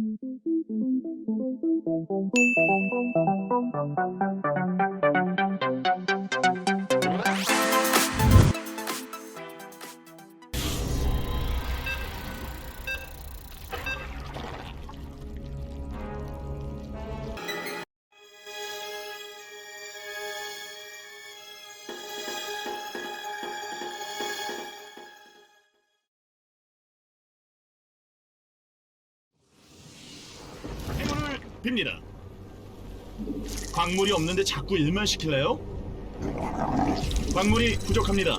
행운 을 빕니다. 광물이 없는데 자꾸 일만 시킬래요? 광물이 부족합니다.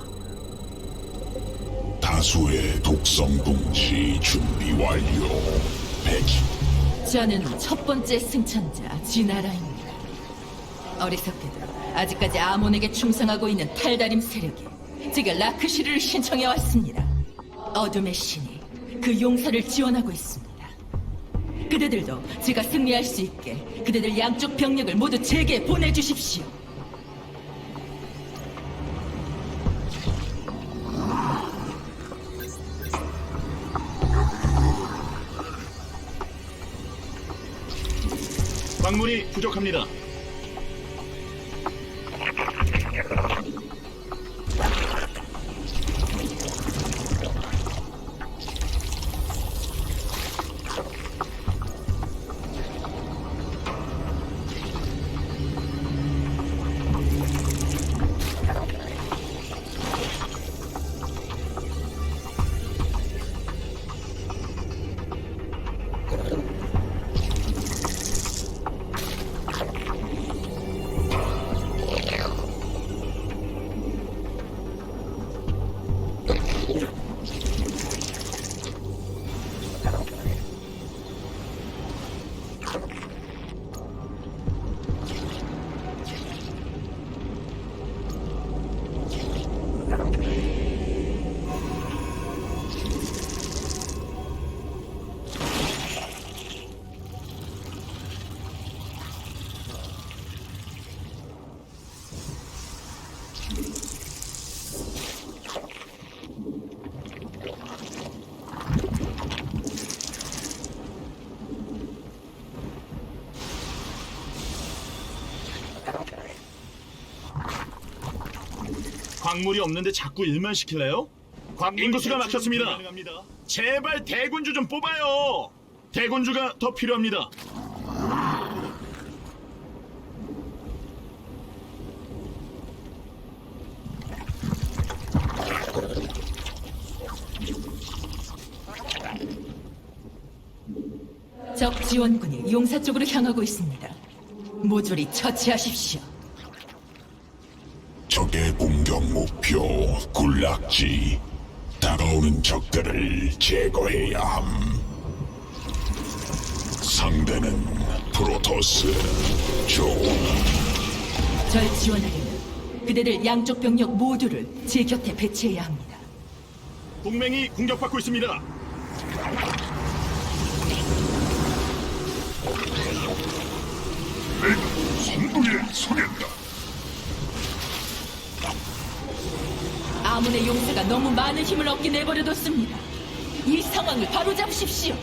다수의 독성 둥지 준비 완료. 배기 저는 첫 번째 승천자 지나라입니다. 어리석게도 아직까지 아몬에게 충성하고 있는 탈다림 세력이 제가 라크시르를 신청해 왔습니다. 어둠의 신이 그 용사를 지원하고 있습니다. 그대들도 제가 승리할 수 있게 그대들 양쪽 병력을 모두 제게 보내주십시오. 광물이 부족합니다. 광물이 없는데 자꾸 일만 시킬래요? 인구수가 막혔습니다. 제발 대군주 좀 뽑아요. 대군주가 더 필요합니다. 적 지원군이 용사 쪽으로 향하고 있습니다. 모조리 처치하십시오. 적의 공격 목표 군락지. 다가오는 적들을 제거해야 함. 상대는 프로토스. 좋은 절 지원하려면 그대들 양쪽 병력 모두를 제 곁에 배치해야 합니다. 동맹이 공격받고 있습니다. 선두에 서겠다. 아문의 용사가 너무 많은 힘을 얻게 내버려뒀습니다. 이 상황을 바로잡으십시오.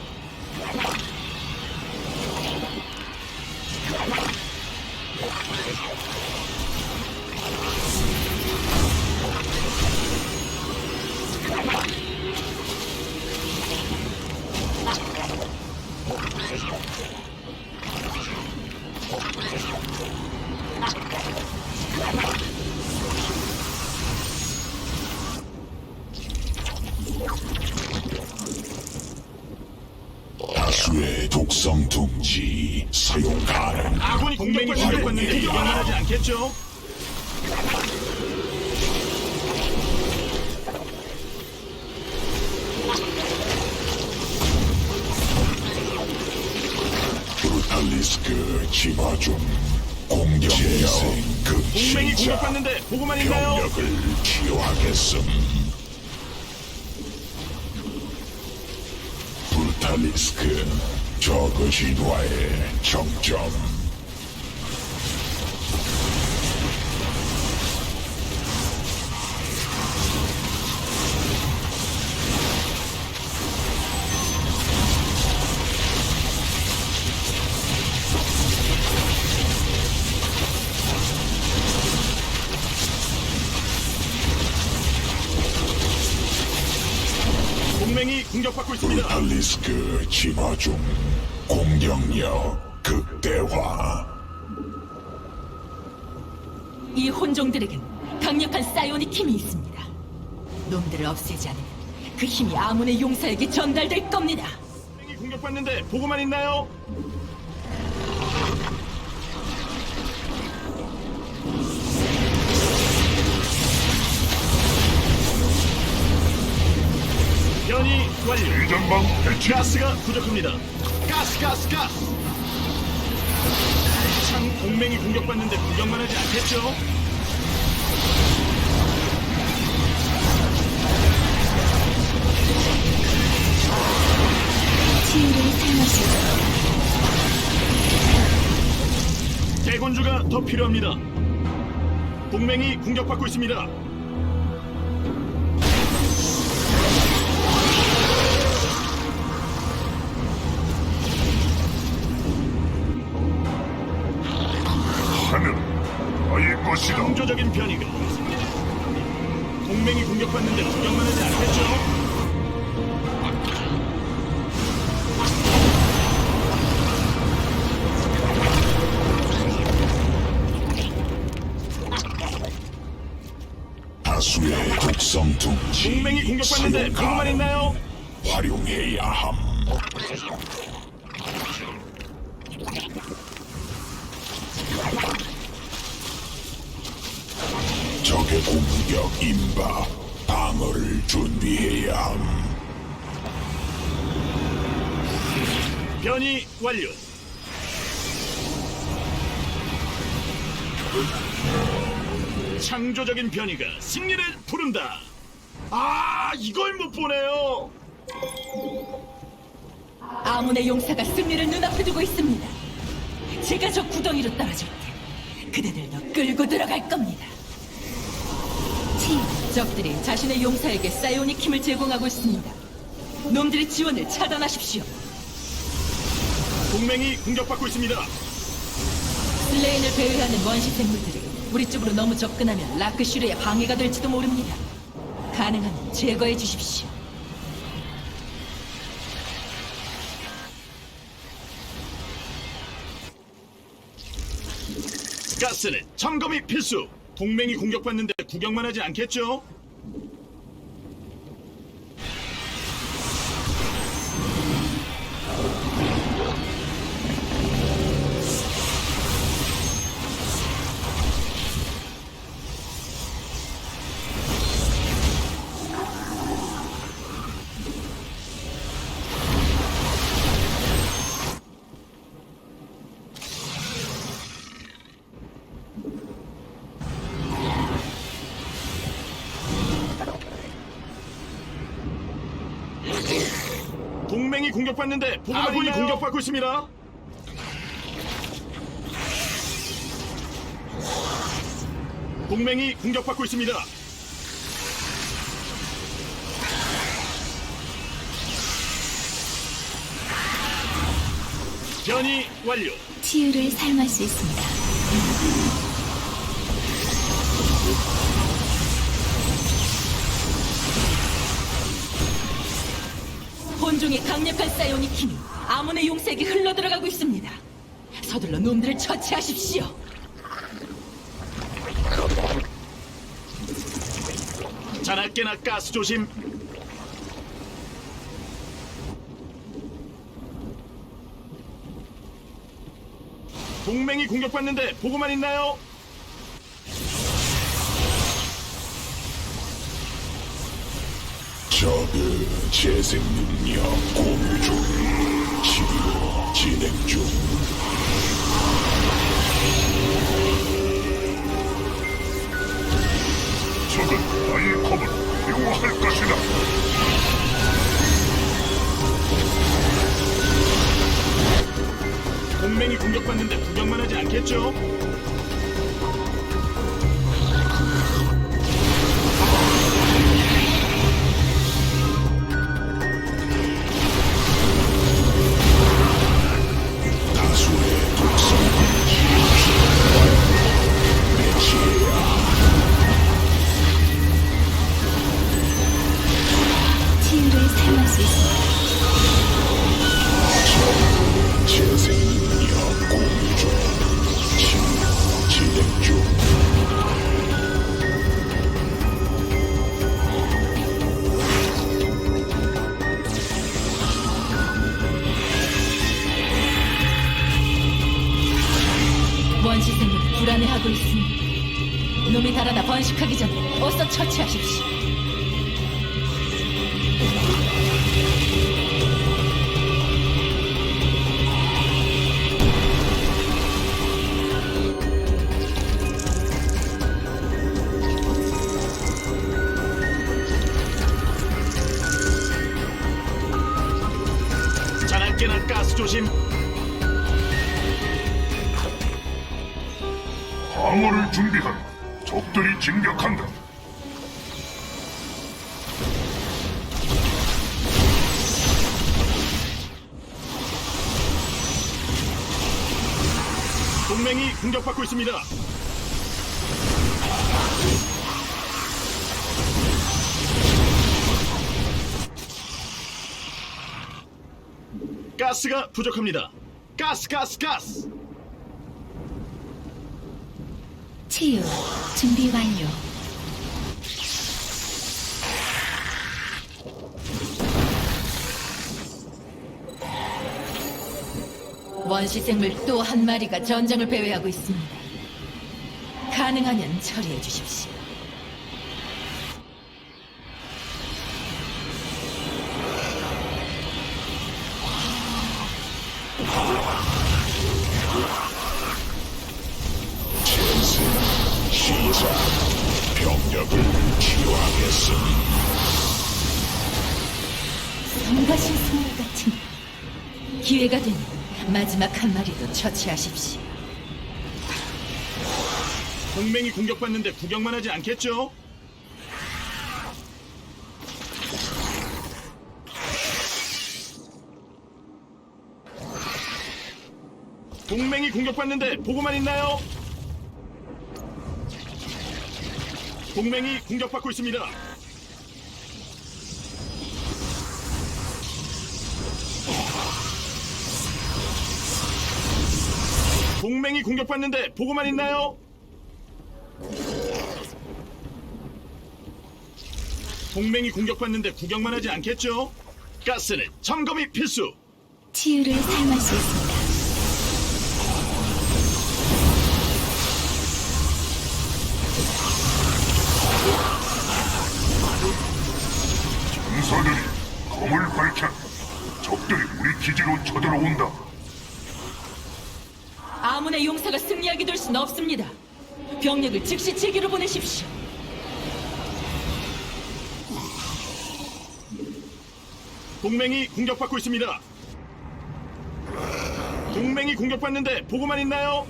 다수의 독성 둥지 사용 가능. 아군이 공격받고 공격받는데 이겨만 하지 않겠죠? 브루탈리스크 중 공격 재생 그 동맹이 시작 공격받는데 보고만 있나요? 병력을 치유하겠음 브루탈리스크 저그 진화의 정점 공격받고 있습니다. 알리스크 진화 중 공격력 극대화 이 혼종들에겐 강력한 사이오닉 힘이 있습니다. 놈들을 없애지 않으면 그 힘이 아몬의 용사에게 전달될 겁니다. 공격받는데 보고만 있나요? 변이 완료. 대전방 배치 가스가 부족합니다. 가스, 가스, 가스. 참 동맹이 공격받는데 구경만 하지 않겠죠? 치유를 사용하시오. 대군주가 더 필요합니다. 동맹이 공격받고 있습니다. 동맹이 공격받는데 구경만 하지 않겠죠? 다수의 독성 둥지 동맹이 공격받는데 가능. 있나요? 활용해야 함 적의 공격 임박 방어를 준비해야 함 변이 완료. 창조적인 변이가 승리를 부른다. 아, 이걸 못 보네요. 아몬의 용사가 승리를 눈앞에 두고 있습니다. 제가 저 구덩이로 떨어질 때 그대들 도 끌고 들어갈 겁니다. 적들이 자신의 용사에게 사이오닉 힘을 제공하고 있습니다. 놈들의 지원을 차단하십시오. 동맹이 공격받고 있습니다. 슬레인을 배회하는 원시 생물들이 우리 쪽으로 너무 접근하면 라크슈르의 방해가 될지도 모릅니다. 가능하면 제거해 주십시오. 가스는 점검이 필수. 동맹이 공격받는데 구경만 하지 않겠죠? 공격받는데 아군이 공격받고 있습니다. 동맹이 공격받고 있습니다. 변이 완료. 치유를 사용할 수 있습니다. 본종의 강력한 사이오닉 힘이 아몬의 용사에게 흘러들어가고 있습니다. 서둘러 놈들을 처치하십시오. 자나깨나 가스 조심. 동맹이 공격받는데 보고만 있나요? 적의 재생 능력 공유 중. 치료 진행 중. 적은 나의 검을 미워할 것이다. 동맹이 공격받는데 구경만 하지 않겠죠? 가스가 부족합니다. 가스, 가스, 가스. 치유 준비 완료. 원시 생물 또 한 마리가 전장을 배회하고 있습니다. 가능하면 처리해 주십시오. 시작. 병력을 치유하겠으니 성가신 생물 같은 기회가 되면 마지막 한 마리도 처치하십시오. 동맹이 공격받는데 구경만 하지 않겠죠? 동맹이 공격받는데 보고만 있나요? 동맹이 공격받고 있습니다. 동맹이 공격받는데 보고만 있나요? 동맹이 공격받는데 구경만 하지 않겠죠? 가스는 점검이 필수. 치유를 사용할 수 있습니다. 기지로 쳐들어온다. 아문의 용사가 승리하게 될 수는 없습니다. 병력을 즉시 제기로 보내십시오. 동맹이 공격받고 있습니다. 동맹이 공격받는데 보고만 있나요?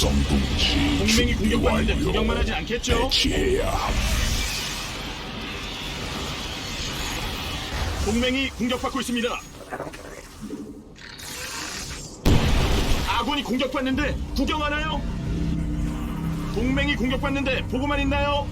성 둥지 동맹이 준비 공격받는데 완료. 구경만 하지 않겠죠? 배치해야 함. 동맹이 공격받고 있습니다. 아군이 공격받는데 구경하나요? 동맹이 공격받는데 보고만 있나요?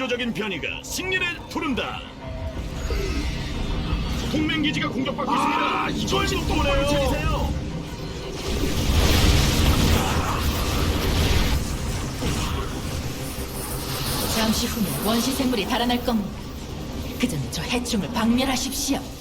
창조적인 변이가 승리를 부른다. 동맹 기지가 공격받고 있습니다. 이걸 못 보네요. 잠시 후면 원시 생물이 달아날 겁니다. 그 전에 저 해충을 박멸하십시오.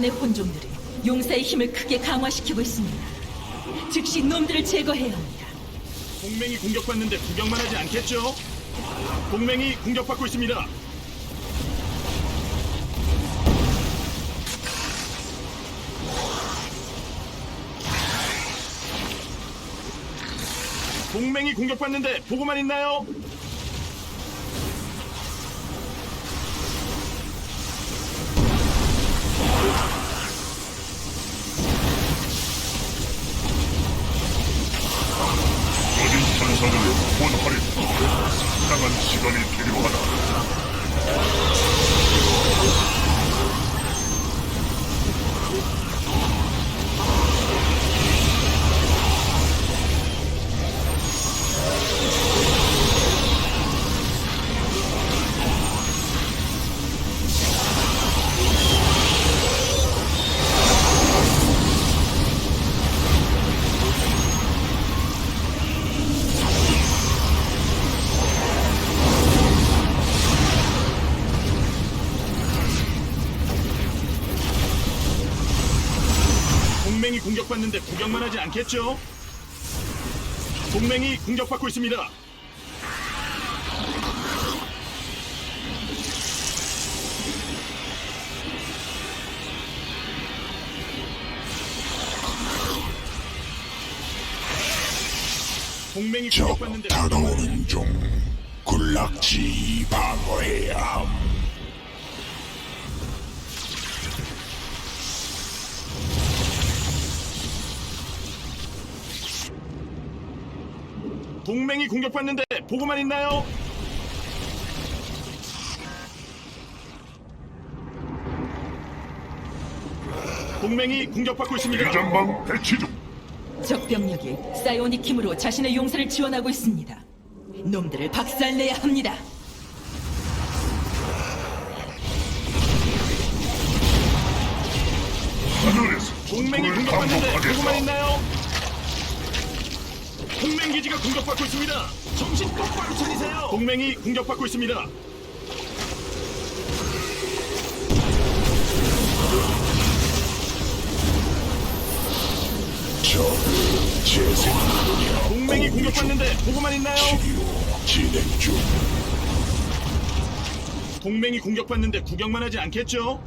아몬의 혼종들이 용사의 힘을 크게 강화시키고 있습니다. 즉시 놈들을 제거해야 합니다. 동맹이 공격받는데 구경만 하지 않겠죠? 동맹이 공격받고 있습니다. 동맹이 공격받는데 보고만 있나요? 천사를 구원하려 상당한 시간이 필요하다. 동맹이 공격받는데 구경만 하지 않겠죠? 동맹이 공격받고 있습니다. 동맹이 적 공격받는데 다가오는 중 군락지 방어해야 함. 동맹이 공격받는데 보고만 있나요? 동맹이 공격받고 있습니다. 대전방 배치 중. 적 병력이 사이오닉 힘으로 자신의 용사를 지원하고 있습니다. 놈들을 박살내야 합니다. 하늘에서 동맹이 공격받는데 보고만. 있나요? 동맹 기지가 공격받고 있습니다. 정신 똑바로 차리세요. 동맹이 공격받고 있습니다. 적 재생 능력 동맹이 공격받는데 보고만 있나요? 치료 진행 중. 동맹이 공격받는데 구경만 하지 않겠죠?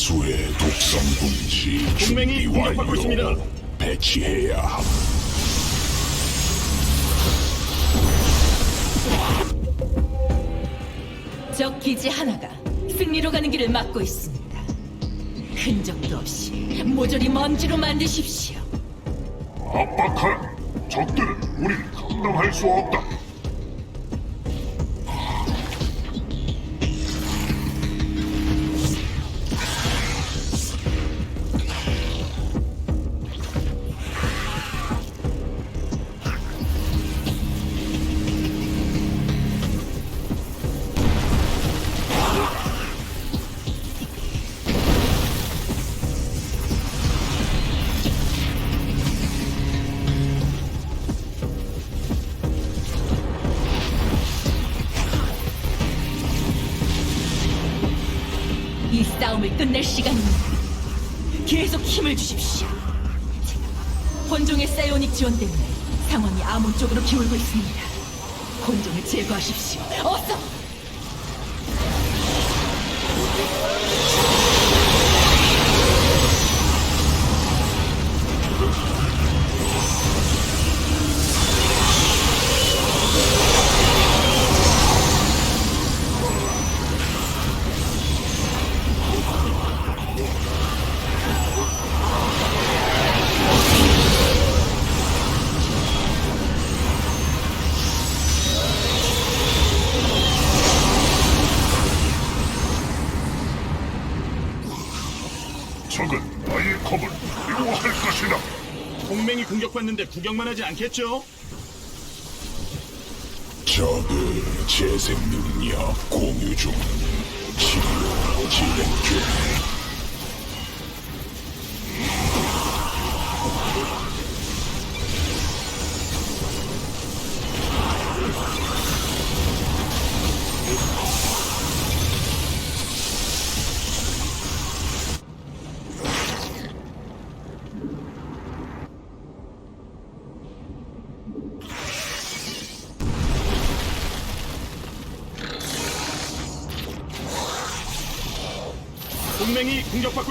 다수의 독성 분지 동맹이 준비 공격받고 완료. 있습니다. 배치해야 함. 적 기지 하나가 승리로 가는 길을 막고 있습니다. 흔적도 없이 모조리 먼지로 만드십시오. 압박한 적들은 우리를 감당할 수 없다. 끝낼 시간입니다. 계속 힘을 주십시오. 혼종의 사이오닉 지원 때문에 상황이 아몬 쪽으로 기울고 있습니다. 혼종을 제거하십시오. 어서! 구경만 하지 않겠죠? 적의 재생 능력 공유 중 치료 진행 중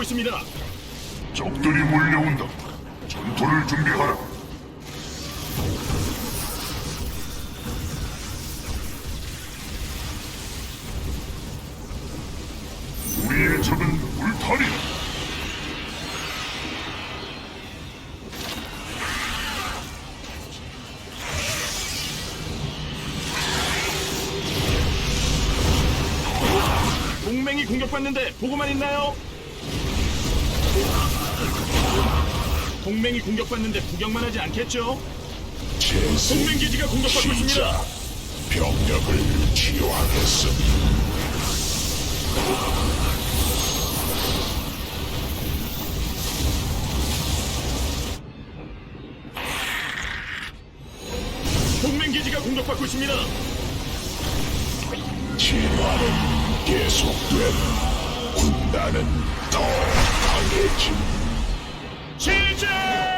있습니다. 적들이 몰려온다. 전투를 준비하라. 우리의 적은 울타리다. 동맹이 공격받는데 보고만 있나요? 동맹이 공격받는데 구경만 하지 않겠죠? 동맹 기지가 공격받고 있습니다. 병력을 치유하겠음 동맹 기지가 공격받고 있습니다. 진화는 계속됨 군단은 더 강해짐 시작!